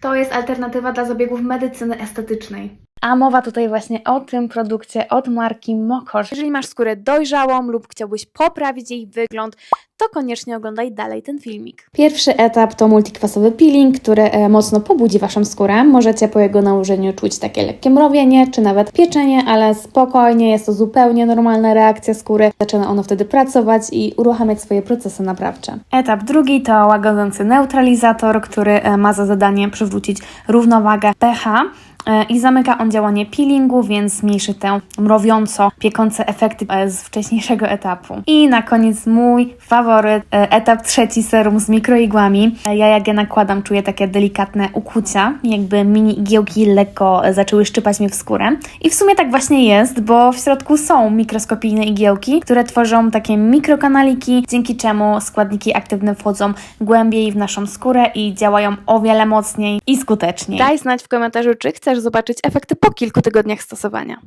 To jest alternatywa dla zabiegów medycyny estetycznej. A mowa tutaj właśnie o tym produkcie od marki Mokosz. Jeżeli masz skórę dojrzałą lub chciałbyś poprawić jej wygląd, to koniecznie oglądaj dalej ten filmik. Pierwszy etap to multikwasowy peeling, który e, mocno pobudzi Waszą skórę. Możecie po jego nałożeniu czuć takie lekkie mrowienie, czy nawet pieczenie, ale spokojnie, jest to zupełnie normalna reakcja skóry. Zaczyna ono wtedy pracować i uruchamiać swoje procesy naprawcze. Etap drugi to łagodzący neutralizator, który e, ma za zadanie przywrócić równowagę pH i zamyka on działanie peelingu, więc zmniejszy te mrowiąco piekące efekty e, z wcześniejszego etapu. I na koniec mój faworyt, e, etap trzeci, serum z mikroigłami. E, Ja jak je nakładam, czuję takie delikatne ukłucia, jakby mini igiełki lekko e, zaczęły szczypać mnie w skórę. I w sumie tak właśnie jest, bo w środku są mikroskopijne igiełki, które tworzą takie mikrokanaliki, dzięki czemu składniki aktywne wchodzą głębiej w naszą skórę i działają o wiele mocniej i skuteczniej. Daj znać w komentarzu, czy chcesz zobaczyć efekty po kilku tygodniach stosowania.